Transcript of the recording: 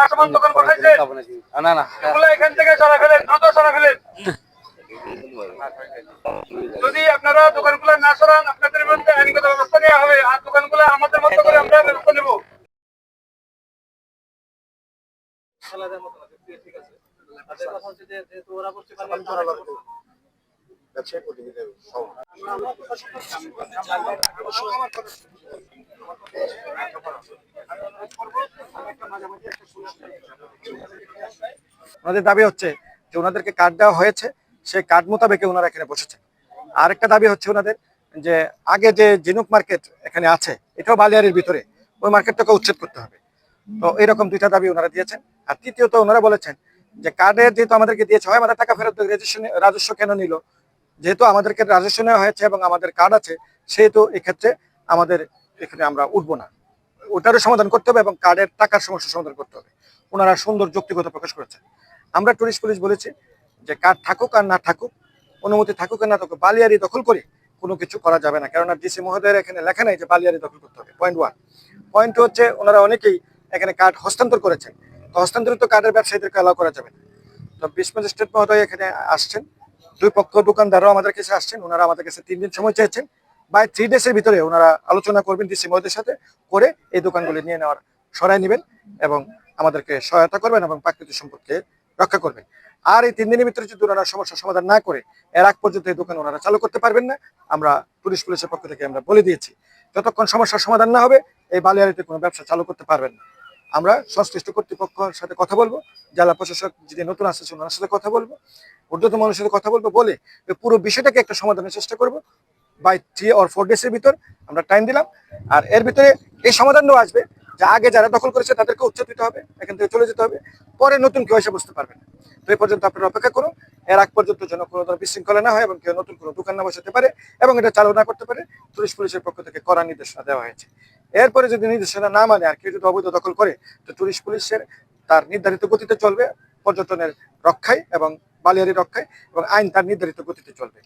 পাশাপাশি দোকান বসাইছে না না। এগুলো এখান থেকে সরা ফেলেন দ্রুত সরা ফেলেন যদি আপনারা দোকানগুলো না সরান আপনাদের বিরুদ্ধে আইনগত ব্যবস্থা নেওয়া হবে। আর দোকানগুলো আমাদের মতো করে আমরা ব্যবস্থা নেব। ওনাদের দাবি হচ্ছে যে ওনাদেরকে কার্ড দেওয়া হয়েছে, সেই কার্ড মোতাবেক ওনারা এখানে বসেছেন আরেকটা দাবি হচ্ছে ওনাদের যে আগে যে জিনুক মার্কেট এখানে আছে, এটাও বালিয়ারির ভিতরে, ওই মার্কেটটাকে উচ্ছেদ করতে হবে। তো এরকম দুইটা দাবি ওনারা দিয়েছেন। আর তৃতীয়ত ওনারা বলেছেন যে কার্ডের যেহেতু আমাদেরকে দিয়েছে, হয় আমাদের টাকা ফেরত রেজিস্ট্রেশন রাজস্ব কেন নিল? যেহেতু আমাদেরকে রাজস্ব নেওয়া হয়েছে এবং আমাদের কার্ড আছে, সেহেতু এক্ষেত্রে আমাদের এখানে আমরা উঠবো না। ওটারও সমাধান করতে হবে এবং কার্ডের টাকার সমস্যা সমাধান করতে হবে। ওনারা সুন্দর যৌক্তিকতা প্রকাশ করেছেন। আমরা টুরিস্ট পুলিশ বলেছি যে কার্ড থাকুক আর না থাকুক, অনুমতি থাকুক আর না থাকুক, বালিয়ারি দখল করে কোনো কিছু করা যাবে না। কেননা ডিসি মহোদয়ের এখানে লেখা নাই যে বালিয়ারি দখল করতে হবে পয়েন্ট ওয়ান পয়েন্ট টু হচ্ছে ওনারা অনেকেই এখানে কার্ড হস্তান্তর করেছেন। তো হস্তান্তরিত কার্ডের ব্যবসায়ীদেরকে অ্যালাউ করা যাবে না। তো বিশ ম্যাজিস্ট্রেট মহোদয় এখানে আসছেন। দুই পক্ষ দোকানদাররাও আমাদের কাছে আসছেন। ওনারা আমাদের কাছে তিন দিন সময় চেয়েছেন। বাই থ্রি ডেজের ভিতরে ওনারা আলোচনা করবেন ডিসি মহোদয়ের সাথে করে এই দোকানগুলি নিয়ে নেওয়ার সরাই নেবেন এবং আমাদেরকে সহায়তা করবেন এবং প্রাকৃতিক সম্পদকে রক্ষা করবেন। আর এই তিন দিনের ভিতরে যদি ওনারা সমস্যার সমাধান না করে, এর আগ পর্যন্ত এই দোকান ওনারা চালু করতে পারবেন না। আমরা পুলিশ পুলিশের পক্ষ থেকে আমরা বলে দিয়েছি, যতক্ষণ সমস্যার সমাধান না হবে, এই বালিয়ারিতে কোনো ব্যবসা চালু করতে পারবেন না। আমরা সংশ্লিষ্ট কর্তৃপক্ষের সাথে কথা বলব, জেলা প্রশাসক যিনি নতুন আসছে ওনার সাথে কথা বলব, ঊর্ধ্বতন মানুষের সাথে কথা বলব বলে পুরো বিষয়টাকে একটা সমাধানের চেষ্টা করব। বাই থ্রি অর ফোর ডেজের ভিতর আমরা টাইম দিলাম। আর এর ভিতরে এই সমাধানও আসবে যে আগে যারা দখল করেছে তাদেরকে উচ্ছেদ দিতে হবে, এখান থেকে চলে যেতে হবে। পরে নতুন কেউ এসে বুঝতে পারবে না। তো এই পর্যন্ত আপনারা অপেক্ষা করুন। এর আগ পর্যন্ত যেন কোনো ধরনের বিশৃঙ্খলা না হয় এবং কেউ নতুন কোনো দোকান না বসাতে পারে এবং এটা চালু না করতে পারে টুরিস্ট পুলিশের পক্ষ থেকে কড়া নির্দেশনা দেওয়া হয়েছে। এরপরে যদি নির্দেশনা না মানে আর কেউ যদি অবৈধ দখল করে, তো টুরিস্ট পুলিশের তার নির্ধারিত গতিতে চলবে পর্যটনের রক্ষায় এবং বালিয়ারি রক্ষায় এবং আইন তার নির্ধারিত গতিতে চলবে।